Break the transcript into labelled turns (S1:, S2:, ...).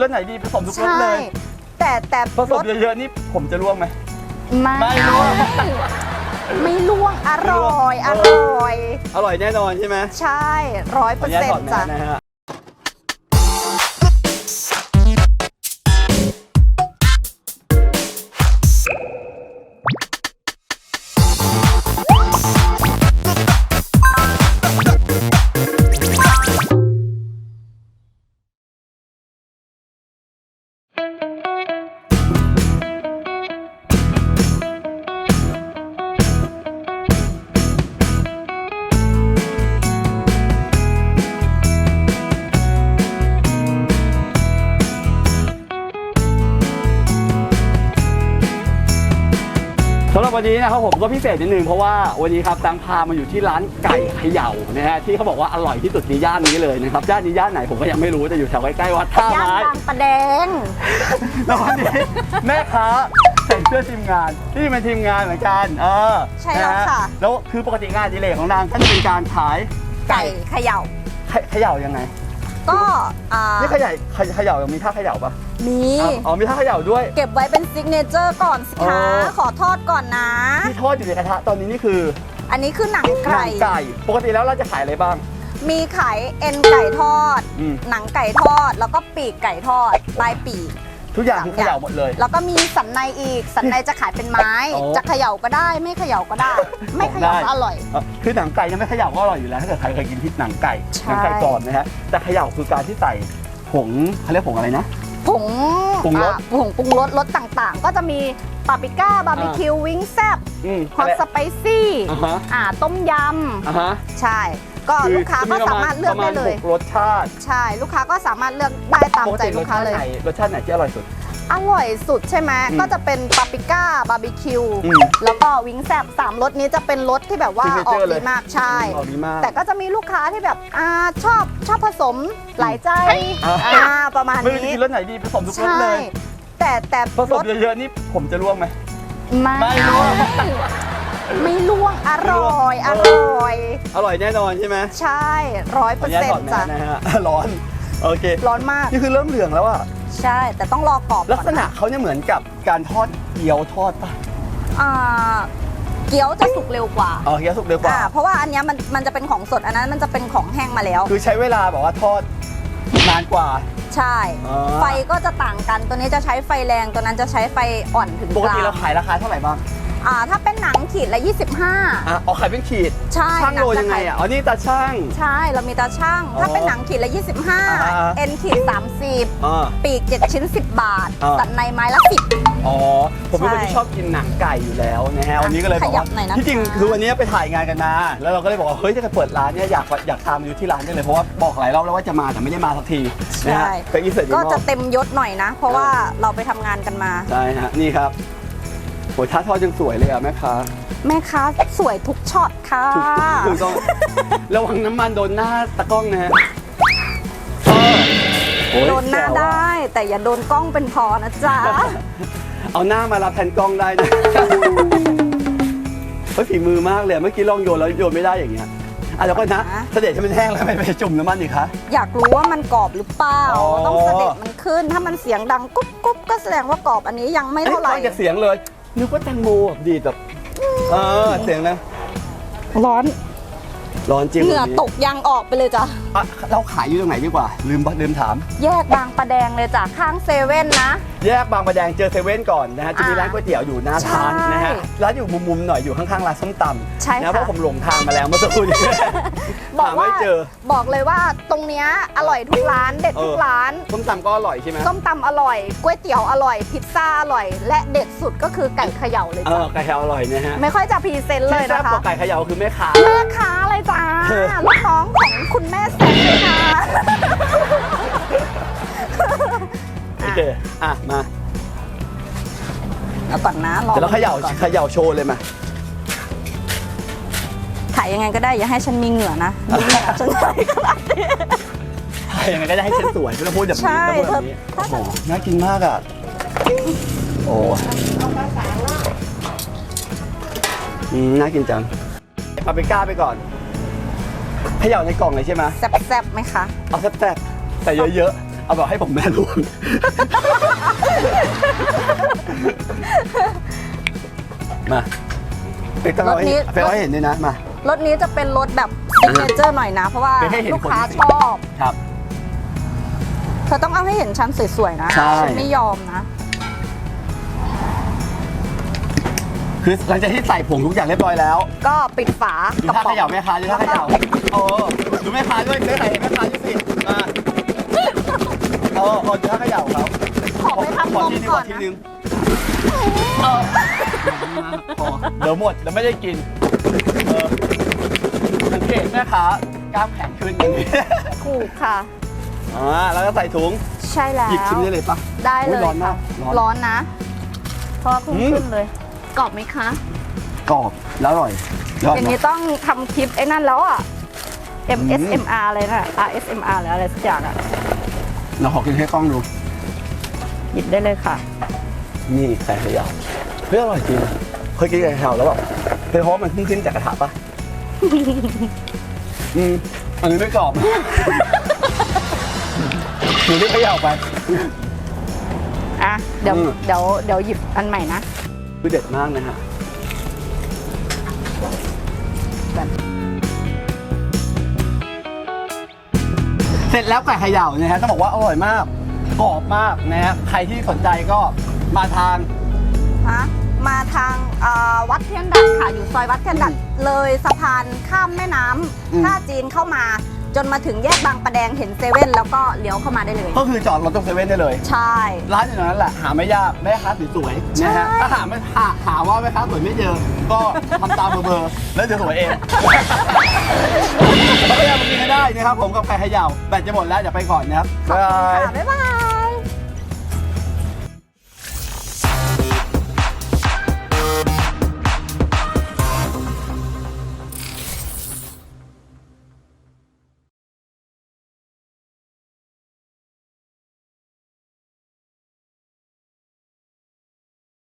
S1: นรสไหนดีผสมทุกรส
S2: ใช่
S1: เลย
S2: แต่แต่
S1: ผส
S2: ร
S1: ม
S2: ส
S1: เยอะๆนี่ผมจะร่วงไหม
S2: ไม่
S1: ไม่ร่วง
S2: ไม่ล่วงอร่อย
S1: เอ
S2: อ
S1: อ
S2: ร่อย
S1: อร่อยแน่นอนใช่ไหม
S2: ใช่ร้อยเป
S1: ข
S2: อ
S1: อ
S2: ร์
S1: อนุญาต
S2: เซ็น
S1: ถอด
S2: ต์
S1: แม
S2: จ้ะ
S1: สนะฮะ วันนี้นะครับผมก็พิเศษนิดนึงเพราะว่าวันนี้ครับตังพามาอยู่ที่ร้านไก่เขย่านะฮะที่เขาบอกว่าอร่อยที่สุดในย่านนี้เลยนะครับย่านนี้ย่านไหนผมก็ยังไม่รู้แต่อยู่แถวใกล้ๆวัดท่า
S2: ย่าน
S1: ไม้
S2: บางประแดง
S1: แล้ววันนี้แม่ค้าใส่เสื้อทีมงานที่เป็นทีมงานเหมือนกัน เออ
S2: ใช่แล้ว
S1: นฮ
S2: ค่ะ
S1: แล้วคือปกติงานอดิเลกของนางก็จะเป็นการขาย
S2: ไก่เขย่า
S1: เขเขย่ายังไง
S2: ก็อ่า
S1: นี่เขย่าเขเขย่ายังมีท่าเขย่าปะ
S2: มี
S1: อ๋ออ๋อมีท่าเขย่าด้วย
S2: เก็บไว้เป็นซิกเนเจอร์ก่อนสิ
S1: อ๋
S2: คะ
S1: อ
S2: ขอทอดก่อนนะ
S1: ที่ทอดอยู่ในกระทะตอนนี้นี่คือ
S2: อันนี้คือหนัง
S1: ห
S2: ไก่
S1: นังไก่ ปกติแล้วเราจะขายอะไรบ้าง
S2: มีขายเอ็นไก่ทอด
S1: อืม
S2: หนังไก่ทอด แล้วก็ปีกไก่ทอดปลายปีก
S1: ทุกอย่างคือเขย่าหมดเลย
S2: แล้วก็มีสันในอีก สันในจะขายเป็นไม้
S1: อ๋อ
S2: จะเขย่าก็ได้ ไม่เขย่าก็ได้ ไม่เขย่า
S1: ได้
S2: ก็อร่อย
S1: เอ่อคือหนังไก่ยังไม่เขย่าก็อร่อยอยู่แล้วถ้าเกิดใครเคยกินที่หนังไก่
S2: ใช่
S1: หนัไก่กรอบนะฮะแต่เขย่าคือการที่ใส่ผงเขาเรียกผงอะไรนะ
S2: ผง
S1: ปรุงรส
S2: อะผงปรุงรสรสต่างๆ ก็จะมีปาปริก้าบาร์บีคิววิงแซบ
S1: อืม
S2: ฮอตสไปซี่
S1: อ่าฮะ
S2: อ่าต้มย
S1: อ่าฮะำ
S2: ใช่ ก็
S1: คือ
S2: ลูกค้าก็สามารถเลือกได้เลย
S1: ประมาณหกรสชาติ
S2: ใช่ ลูกค้าก็สามารถเลือกได้ตาม
S1: ปก
S2: ใจ
S1: ติร
S2: ลู
S1: ส
S2: กค้า
S1: ชาติ
S2: เลย
S1: ไหนรสชาติไหนที่อร่อยสุด
S2: อร่อยสุดใช่ไหม
S1: อืม
S2: ก็จะเป็นปาปริก้าบาร์บีคิว
S1: อืม
S2: แล้วก็วิงแซบสามรสนี้จะเป็นรสที่แบบว่า
S1: Signature
S2: ออก
S1: เล
S2: ดี
S1: ย
S2: มากใช่
S1: ออกดีมาก
S2: แต่ก็จะมีลูกค้าที่แบบอ่าชอบชอบผสมหลายใจ
S1: อ่า
S2: อ่าประมาณ
S1: ไม่รู้จะ
S2: นี้
S1: กินรสไหนดีผสมทุกรส
S2: ใช่
S1: เลย
S2: แต่แต่
S1: ผส
S2: ร
S1: ม
S2: ส
S1: เยอะๆนี่ผมจะร่วงไหม
S2: ไม่
S1: ไม่ร่วง
S2: ไม่ล่วงอร่อยอ
S1: ไม่ร่วง
S2: ร่อย
S1: อร่อยแน่นอนใช่ไหม
S2: ใช่ร้อย
S1: ข
S2: เป
S1: อ
S2: อ
S1: อนุ
S2: ร์
S1: ญาต
S2: เซ็น
S1: ถอด
S2: ต์
S1: แม
S2: จ้ะ
S1: สนะฮะ ร้อน โอเค
S2: ร้อนมาก
S1: นี่คือเริ่มเหลืองแล้วอะ
S2: ใช่ แต่ต้องรอกรอบ
S1: ลัก
S2: ก่อน
S1: ษณะเขาเนี่ยเหมือนกับการทอดเกี๊ยวทอดป่ะ
S2: อ่าเกี๊ยวจะสุกเร็วกว่า
S1: อ๋อเกี๊ยวสุกเร็วกว่า
S2: อ่าเพราะว่าอันเนี้ยมันมันจะเป็นของสดอันนั้นมันจะเป็นของแห้งมาแล้ว
S1: คือใช้เวลาแบบว่าทอดนานกว่า
S2: ใช่
S1: อ๋อ
S2: ไฟก็จะต่างกันตัวนี้จะใช้ไฟแรงตัวนั้นจะใช้ไฟอ่อนถึง
S1: ป
S2: ก
S1: ก
S2: ลา
S1: ติ
S2: ง
S1: เราขายราคาเท่าไหร่บ้าง
S2: อ่าถ้าเป็นหนังขีดละ 25
S1: อะเอาขายเป็นขีด
S2: ใช่
S1: ช่างโล
S2: หนั
S1: ยังไง
S2: จะข
S1: อะอ๋อนี่ตาช่าง
S2: ใช่เรามีตาช่าง
S1: อ๋อ
S2: ถ้าเป็นหนังขีดละ
S1: อ่า
S2: 25 เอ็นขีด 30
S1: อ่า
S2: ปีก 7 ชิ้น 10 บาท
S1: อ่า
S2: สันในไม้ละ 10
S1: อ๋อผมเป็นคน
S2: ใช่
S1: ที่ชอบกินหนังไก่อยู่แล้วนะฮะวันนี้ก็เลยบอก
S2: ขยั
S1: ว่า
S2: บหน่อยนะคะ
S1: ที่จริงคือวันนี้ไปถ่ายงานกันมาแล้วเราก็เลยบอกว่าเฮ้ยถ้าจะเปิดร้านเนี่ยอยากอยากตามมาอยู่ที่ร้านได้เลยเพราะว่าบอกหลายรอบแล้วว่าจะมาแต่ไม่ได้มาสักทีนะฮะ
S2: ใช่
S1: ไปอินเสิร์ต
S2: ก็จะเต็มยศหน่อยนะ เพราะว่าเราไปทำงานกันมา
S1: ใช่ฮะนี่ครับ โหท่าทอดยังสวยเลยอะแม่ค้า
S2: แม่ค้าสวยทุกช็อตค่ะ
S1: ถูกถูกต้องระวังน้ำมันโดนหน้าตะกล้องนะฮะเออโอ้ย
S2: โดนหน้า
S1: แจ๋วอะ
S2: ได้ แต่อย่าโดนกล้องเป็นพอนะจ๊ะ
S1: เอาหน้ามารับแทนกล้องได้นะเฮ้ยฝีมือมากเลยเมื่อกี้ลองโยนแล้วโยนไม่ได้อย่างเงี้ยอะแล้วก็นะ
S2: อะ
S1: เสด็จให้มันแห้งแล้วไม่ไปจุ่มน้ำมันอีกคะ
S2: อยากรู้ว่ามันกรอบหรือเปล่า
S1: อ๋อ
S2: ต้องเสด็จมันขึ้น ถ้ามันเสียงดังกุ๊บกุ๊บก็แสดงว่ากรอบอันนี้ยังไม่เท่าไหร่
S1: อ้ยฟังจากเสียงเลย นึกว่าแตงโมแบบดีดแบบเออเสียงนะ
S2: ร้อน
S1: ร้อนจริง
S2: เหงื่อ
S1: วันนี้
S2: ตกยังออกไปเลยจ้ะ
S1: อะเราขายอยู่ตรงไหนดีกว่า ลืมลืมถาม
S2: แยกบางประแดงเลยจ้ะ ข้างเซเว่นนะ
S1: แยกบางประแดงเจอเซเว่นก่อนนะฮะจะมี
S2: อ่า
S1: ร้านก๋วยเตี๋ยวอยู่หน้าร้าน
S2: ใช่
S1: นะฮะร้านอยู่มุมๆหน่อยอยู่ข้างๆร้านส้มตำ
S2: ใช่
S1: นะ
S2: ค่ะ
S1: เพราะผมหลงทางมาแล้วเมื่อสักครู่นี้
S2: บอ
S1: หาก
S2: ว่า
S1: ไม่เจอ
S2: บอกเลยว่าตรงเนี้ยอร่อยทุกร้านเด็ดทุก
S1: เออ
S2: ร้าน
S1: ส้มตำก็อร่อยใช่ไหม
S2: ส้มตำอร่อยก๋วยเตี๋ยวอร่อย พิซซ่าอร่อย และเด็ดสุดก็คือไก่เขย่าเลย
S1: เอ
S2: จ้ะ
S1: อไก่เขย่าอร่อยนะฮะ
S2: ไม่ค่อยจะพรีเซนต์เลย
S1: ที่แซ่บ
S2: นะ
S1: ก
S2: คะ
S1: ว่าไก่เขย่าคือแม่ค้า
S2: แม่ค้าเลยจ้า
S1: เออ
S2: ลูกน้องของคุณแม่แซมเลยค่ะ
S1: โอเค อะ มา
S2: แล้วก่อนนะรอ
S1: เดี๋ยวเราเขย่า
S2: ก่อน
S1: เขย่าโชว์เลยมา
S2: ถ่ายยังไงก็ได้อย่าให้ฉันมีเหงื่อนะดูเหงื่อฉันใส่ขนาดนี้
S1: ยังไงก็ได้ให้ฉันสวยไม่ต้องพูดแบบนี้
S2: ใช่
S1: ต้องพูดแบบนี้
S2: เธอ
S1: โอ้โหน่ากินมากอะ โอ้อืมน่ากินจังปาปริก้าไปก่อน เขย่าในกล่องเลยใช่ไหม
S2: แซ่บๆไหมคะ
S1: เอาแซ่บๆใส่เยอะๆ เอาแบบให้ผมแม่รู้มาเป็นต้องเอาให้เป็นเอาให้เห็นด้วยนะ มาร
S2: ถนี้จะเป็นรถแบบซิกเนเจอร์หน่อยนะ เพราะว่า
S1: เป็นให้เห็น
S2: ลูกค้า
S1: คน
S2: ชอบ
S1: ครับ
S2: เธอต้องเอาให้เห็นชั้นสวยๆนะ
S1: ใช่
S2: ฉันไม่ยอมนะ
S1: คือหลังจากที่ใส่ผงทุกอย่างเรียบร้อยแล้ว
S2: ก็ปิดฝา
S1: ดูท่าเขย่าแม่ค้าดูท่าเขย่าโอ้ดูแม่ค้าด้วยได้ใส่แม่ค้าด้วยสิมาโอ้โอ้ดูท่าเขย่าเขา
S2: ขอไปทำ
S1: ข
S2: น
S1: อ
S2: ม
S1: ทีนึง
S2: ก่
S1: ข
S2: อ
S1: อนที
S2: นะ
S1: นึงเออพอเดี๋ยวหมดเดี๋ยวไม่ได้กินเออสังเกตแม่ค้ากล้ามแข็งขึ้นอย่างนี้
S2: ถูกค่ะ
S1: อ่าแล้วก็ใส่ถุง
S2: ใช่แล้ว
S1: หยิบชิมได้เลยปะ
S2: ได้เล
S1: อุ๊
S2: ย
S1: ร้อนมา
S2: ค่ะ
S1: กร้อน
S2: ร้อนนะเพราะว่าเพิ่ง
S1: อืม
S2: ขึ้นเลย กรอบไหมคะ
S1: กรอบแล้วอร่อยยอด
S2: อย่าง
S1: มา
S2: นี้
S1: ก
S2: ต้องทำคลิปไอ้นั่นแล้วอะ
S1: อืม
S2: MSMR อะไรนะ RSMR หรืออะไรสักอย่างอะ
S1: เราขอกินให้กล้องดู
S2: หยิบได้เลยค่ะ
S1: นี่ไก่เขย่าเฮ้ยอร่อยจริงเคยกินไก่เขย่าแล้วแบบเป็นเพราะว่ามันเพิ่งขึ้นจากกระทะปะอืมอันนี้ไม่กรอบหนูได้เขย่าไป
S2: อะ เดี๋ยว
S1: อืม
S2: เดี๋ยว เดี๋ยวหยิบอันใหม่นะ
S1: คือเด็ดมากนะฮะเสร็จแล้วไก่เขย่านะฮะต้องบอกว่าอร่อยมากกรอบมากนะฮะใครที่สนใจก็มาทาน
S2: ฮะมาทางเอ่อวัดเทียนดัดค่ะ อยู่ซอยวัดเทียนดัดเลยสะพานข้ามแม่น้
S1: อืมำ
S2: ท่าจีนเข้ามา จนมาถึงแยกบางประแดงเห็นเซเว่นแล้วก็เลี้ยวเข้ามาได้เลย
S1: ก็คือจอดรถตรงเซเว่นได้เลย
S2: ใช่
S1: ร้านอยู่ตรงนั้นแหละหาไม่ยากแม่ค้าสวยๆนะฮะ
S2: ใช่
S1: ถ้าหาไม่หาหาว่าแม่ค้าสวยไม่เจอ ก็ทำตามเบอร์ๆแล้วจะสวยเองแล้วก็ยังมากินกันได้นะครับผมกับไก่เขย่าแบตจะหมดแล้วเดี๋ยวไปก่อนนะครับ
S2: ขอบคุณ
S1: บ๊ายบาย
S2: ค่ะบ๊ายบาย